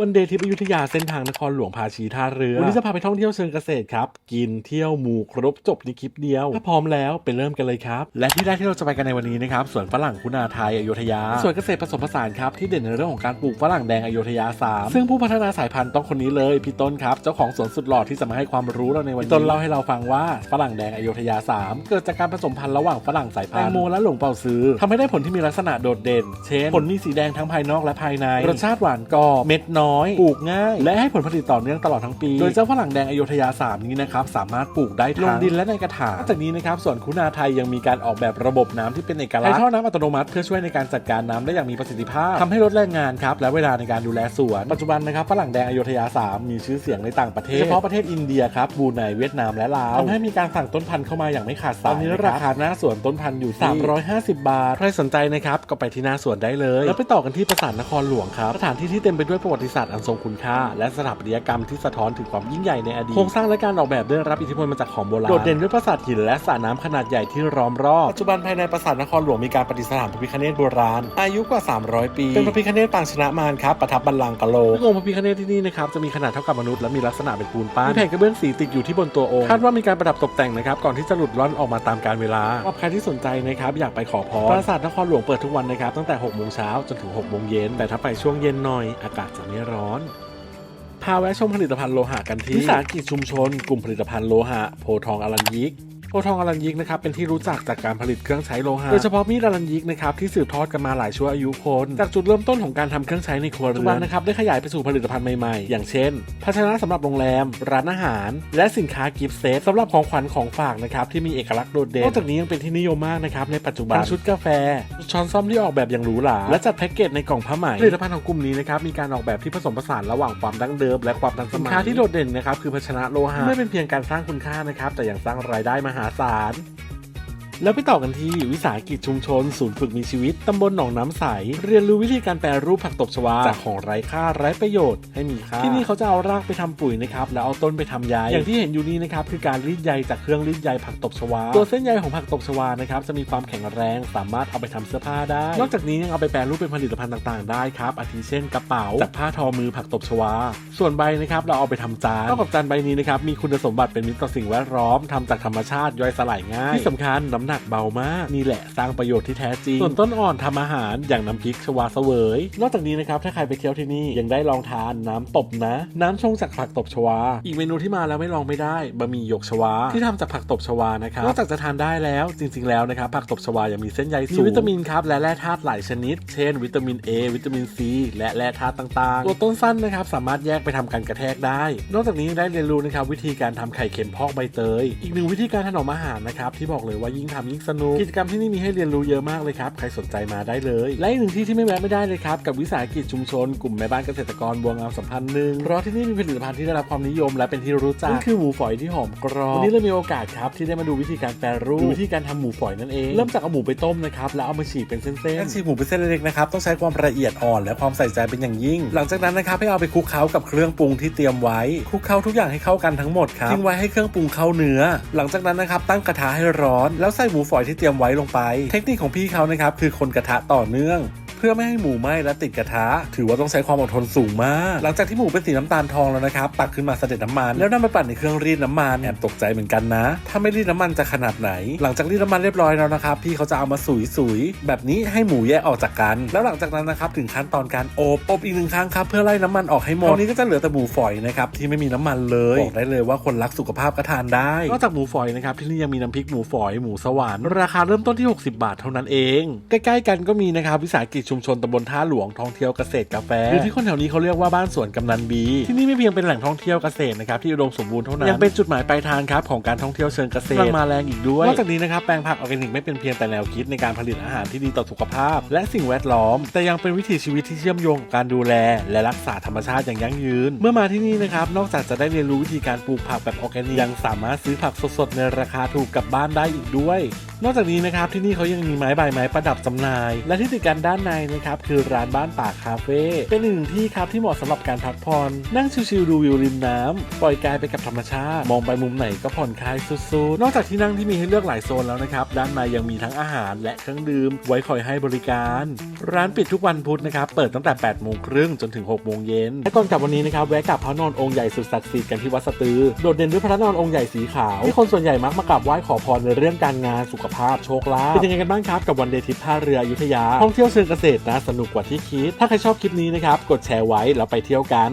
วันเดย์ทริปอยุธยาเส้นทางนครหลวงพาชีท่าเรือ วันนี้จะพาไปท่องเที่ยวเชิงเกษตรครับ กินเที่ยวหมู่ครบจบในคลิปเดียว ถ้าพร้อมแล้วไปเริ่มกันเลยครับ และที่แรกที่เราจะไปกันในวันนี้นะครับสวนฝรั่งคุณาไทยอยุธยาสวนเกษตรผสมผสานครับที่เด่นในเรื่องของการปลูกฝรั่งแดงอยุธยา 3 ซึ่งผู้พัฒนาสายพันธุ์ต้องคนนี้เลยพี่ต้นครับเจ้าของสวนสุดหล่อที่จะมาให้ความรู้เราในวันนี้พี่ต้นเล่าให้เราฟังว่าฝรั่งแดงอยุธยา 3 เกิดจากการผสมพันธุ์ระหว่างฝรั่งสายพันธุ์แตงโมและหลงเป่าซื้อทำให้ได้ผลที่มีลักษณะโดดเด่น เช่น ผลมีสีแดงทั้งภายนอกและภายในรสชาติหวานกรอบเม็ดน้อย ปลูกง่าย และให้ผลผลิตต่อเนื่องตลอดทั้งปี โดยเจ้าฝรั่งแดงอยุธยา 3 นี้นะครับสามารถปลูกได้ทั้งลงดินและในกระถางนอกจากนี้นะครับสวนคุณาไทยยังมีการออกแบบระบบน้ำที่เป็นเอกลักษณ์ใช้ท่อน้ำอัตโนมัติเพื่อช่วยในการจัดการน้ำได้อย่างมีประสิทธิภาพทำให้ลดแรงงานครับและเวลาในการดูแลสวนปัจจุบันนะครับฝรั่งแดงอยุธยา 3 มีชื่อเสียงในต่างประเทศเฉพาะประเทศอินเดียครับบรูไนเวียดนามและลาวทำให้มีการสั่งต้นพันธุ์เข้ามาอย่างไม่ขาดสายตอนนี้ราคาหน้าสวนต้นพันธุ์อยู่ที่350 บาทใครสนใจนะครับก็ไปที่หน้าสวนได้เลย แล้วไปต่อกันที่ปราสาทนครหลวงครับสถานที่ที่เต็มไปด้วยประวัติศาสตร์อันทรงคุณค่า และสถาปัตยกรรมที่สะท้อนถึงความยิ่งใหญ่ในอดีต โครงสร้างและการออกแบบได้รับอิทธิพลมาจากของโบราณ โดดเด่นด้วยปราสาทหินและสระน้ำขนาดใหญ่ที่ล้อมรอบ ปัจจุบันภายในปราสาทนครหลวงมีการประดิษฐานพระพิฆเนศโบราณ อายุกว่า 300 ปี เป็นพระพิฆเนศปางชนะมารครับ ประทับบัลลังก์กะโหลกองค์พระพิฆเนศที่นี่นะครับจะมีขนาดเท่ากับมนุษย์และมีลักษณะเป็นปูนปั้นมีแผ่นกระเบื้องสีติดอยู่ที่บนตัวองค์ คาดว่ามีการประดับตกแต่งนะครับก่อนที่จะหลุดล่อนออกมาตามกาลเวลาว่าใครที่สนใจนะครับอยากไปขอพรปราสาทนครหลวงเปิดทุกวันนะครับตั้งแต่6โมงเช้าจนถึง6โมงเย็นแต่ถ้าไปช่วงเย็นหน่อยอากาศจะไม่ร้อน พาแวะชมผลิตภัณฑ์โลหะกันที่วิสาหกิจชุมชน กลุ่มผลิตภัณฑ์โลหะ โพธิ์ทองอรัญยิก โพธิ์ทองอรัญยิกนะครับเป็นที่รู้จักจากการผลิตเครื่องใช้โลหะโดยเฉพาะมีดอรัญยิกนะครับที่สืบทอดกันมาหลายชั่วอายุคนจากจุดเริ่มต้นของการทำเครื่องใช้ในครัวเรือนนะครับได้ขยายไปสู่ผลิตภัณฑ์ใหม่ๆ อย่างเช่น ภาชนะสำหรับโรงแรม ร้านอาหาร และสินค้ากิฟต์เซตสำหรับของขวัญของฝากนะครับที่มีเอกลักษณ์โดดเด่นนอกจากนี้ยังเป็นที่นิยมมากนะครับในปัจจุบันทั้งชุดกาแฟช้อนซ่อมที่ออกแบบอย่างหรูหราและจัดแพ็กเกจในกล่องผ้าไหมผลิตภัณฑ์ของกลุ่มนี้นะครับมีการออกแบบที่ผสมผสานระหว่างความดั้งเดิมและความทันสมัยสินค้าที่โดดเด่นนะครับคือภาชนะโลหะไม่เป็นเพียงการสร้างคุณค่านะครับแต่ยังสร้างรายได้มหาศาล แล้วไปต่อกันที่วิสาหกิจชุมชน ศูนย์ฝึกมีชีวิต ตำบลหนองน้ำใส เรียนรู้วิธีการแปรรูปผักตบชวาจากของไร้ค่าไร้ประโยชน์ให้มีค่า ที่นี่เขาจะเอารากไปทำปุ๋ยนะครับ แล้วเอาต้นไปทำใย อย่างที่เห็นอยู่นี้นะครับคือการรีดใยจากเครื่องรีดใยผักตบชวา ตัวเส้นใยของผักตบชวานะครับจะมีความแข็งแรงสามารถเอาไปทำเสื้อผ้าได้ นอกจากนี้ยังเอาไปแปรรูปเป็นผลิตภัณฑ์ต่างๆ ได้ครับ อาทิเช่นกระเป๋าจากผ้าทอมือผักตบชวา ส่วนใบนะครับเราเอาไปทำจานเท่ากับจานใบนี้นะครับมีคุณสมบัติเป็นมิตรต่อสิ่งแวดล้อมทำจากธรรมชาติย่อยสลายง่ายที่สำคัญน้ำหนักเบามาก นี่แหละสร้างประโยชน์ที่แท้จริง ส่วนต้นอ่อนทำอาหารอย่างน้ำพริกชวาเสวย นอกจากนี้นะครับถ้าใครไปเที่ยวที่นี่ยังได้ลองทานน้ำตบนะ น้ำชงจากผักตบชวา อีกเมนูที่มาแล้วไม่ลองไม่ได้บะหมี่หยกชวา ที่ทำจากผักตบชวานะครับนอกจากจะทานได้แล้วจริง ๆแล้วนะครับผักตบชวายังมีเส้นใยสูงมีวิตามินครับและแร่ธาตุหลายชนิด เช่น วิตามิน A วิตามิน C และแร่ธาตุต่างๆ ตัวต้นสั้นนะครับสามารถแยกไปทำการกระแทกได้ นอกจากนี้ยังได้เรียนรู้นะครับวิธีการทำไข่เค็มพอกใบเตย อีกหนึ่งวิธีการถนอมอาหารนะครับที่บอกเลยว่ายิ่งทำยิ่งสนุก กิจกรรมที่นี่มีให้เรียนรู้เยอะมากเลยครับ ใครสนใจมาได้เลย และอีกหนึ่งที่ที่ไม่แวะไม่ได้เลยครับ กับวิสาหกิจชุมชน กลุ่มแม่บ้านเกษตรกรบัวงามสัมพันธ์หนึ่งเพราะที่นี่มีผลิตภัณฑ์ที่ได้รับความนิยม และเป็นที่รู้จักนั่นคือหมูฝอยที่หอมกรอบวันนี้เรามีโอกาสครับที่ได้มาดูวิธีการแปรรูปดูวิธีการทำหมูฝอยนั่นเองเริ่มจากเอาหมูไปต้มนะครับแล้วเอามาฉีกเป็นเส้นๆการฉีกหมูเป็นเส้นเล็กๆนะครับต้องใช้ความละเอียดอ่อน และความใส่ใจเป็นอย่างยิ่ง หลังจากนั้นนะครับให้เอาไปคลุกเคล้ากับเครื่องปรุงที่เตรียมไว้คลุกเคล้าทุกอย่างให้เข้ากันทั้งหมดครับทิ้งไว้ให้เครื่องปรุงเข้าเนื้อ หลังจากนั้นนะครับตั้งกระทะให้ร้อนแล้วใส่หมูฝอยที่เตรียมไว้ลงไป เทคนิคของพี่เขานะครับคือคนกระทะต่อเนื่อง พื่อไม่ให้หมูไหม้และติดกระทะ ถือว่าต้องใช้ความอดทนสูงมาก หลังจากที่หมูเป็นสีน้ำตาลทองแล้วนะครับตักขึ้นมาเสด็จน้ำมันแล้วนำไปปั่นในเครื่องรีดน้ำมันแอบตกใจเหมือนกันนะ ถ้าไม่รีดน้ำมันจะขนาดไหน หลังจากรีดน้ำมันเรียบร้อยแล้วนะครับพี่เขาจะเอามาสุยสุยๆแบบนี้ให้หมูแยกออกจากกัน แล้วหลังจากนั้นนะครับถึงขั้นตอนการอบอบอีกหนึ่งครั้งครับเพื่อไล่น้ำมันออกให้หมดคราวนี้ก็จะเหลือแต่หมูฝอยนะครับที่ไม่มีน้ำมันเลยบอกได้เลยว่าคนรักสุขภาพก็ทานได้นอกจากหมูฝอยนะครับที่นี่ยังมีน้ำพริกหมูฝอยหมูสวรรค์ราคาเริ่มต้นที่ 60 บาทเท่านั้นเอง ใกล้ๆกันก็มีนะครับวิสาหกิจชุมชนตำบลท่าหลวงท่องเที่ยวเกษตรกาแฟหรือที่คนแถวนี้เขาเรียกว่าบ้านสวนกำนันบีที่นี่ไม่เพียงเป็นแหล่งท่องเที่ยวเกษตรนะครับที่อุดมสมบูรณ์เท่านั้นยังเป็นจุดหมายปลายทางครับของการท่องเที่ยวเชิงเกษตรกำลังมาแรงอีกด้วยนอกจากนี้นะครับแปลงผักออร์แกนิกไม่เป็นเพียงแต่แนวคิดในการผลิตอาหารที่ดีต่อสุขภาพ และสิ่งแวดล้อม แต่ยังเป็นวิถีชีวิตที่เชื่อมโยงกับการดูแล และรักษาธรรมชาติอย่างยั่งยืน เมื่อมาที่นี่นะครับนอกจากจะได้เรียนรู้วิธีการปลูกผักแบบออร์แกนิกยังสามารถซื้อผักสดๆในราคาถูกกลับบ้านได้อีกด้วย นอกจากนี้นะครับที่นี่เขายังมีไม้ใบไม้ประดับจำหน่าย และที่ติดกันด้านในนะครับคือร้านบ้านป่าคาเฟ่เป็นหนึ่งที่ครับที่เหมาะสำหรับการพักผ่อนนั่งชิลๆดูวิวริมน้ำปล่อยกายไปกับธรรมชาติ มองไปมุมไหนก็ผ่อนคลายสุดๆ นอกจากที่นั่งที่มีให้เลือกหลายโซนแล้วนะครับ ด้านในยังมีทั้งอาหารและเครื่องดื่มไว้คอยให้บริการ ร้านปิดทุกวันพุธนะครับ เปิดตั้งแต่8โมงครึ่งจนถึง6โมงเย็นและก่อนกลับวันนี้นะครับแวะกลับพระนอนองค์ใหญ่สุดศักดิ์สิทธิ์กันที่วัดสตือ โดดเด่นด้วยพระนอนองค์ใหญ่สีขาวที่คนส่วนใหญ่มักมากราบไหว้ขอพรในเรื่องการงานสุขภาพโชคลาภเป็นยังไงกันบ้างครับกับวันเดย์ทริปท่าเรืออยุธยาท่องเที่ยวเชิงเกษตรนะสนุกกว่าที่คิด ถ้าใครชอบคลิปนี้นะครับ กดแชร์ไว้แล้วไปเที่ยวกัน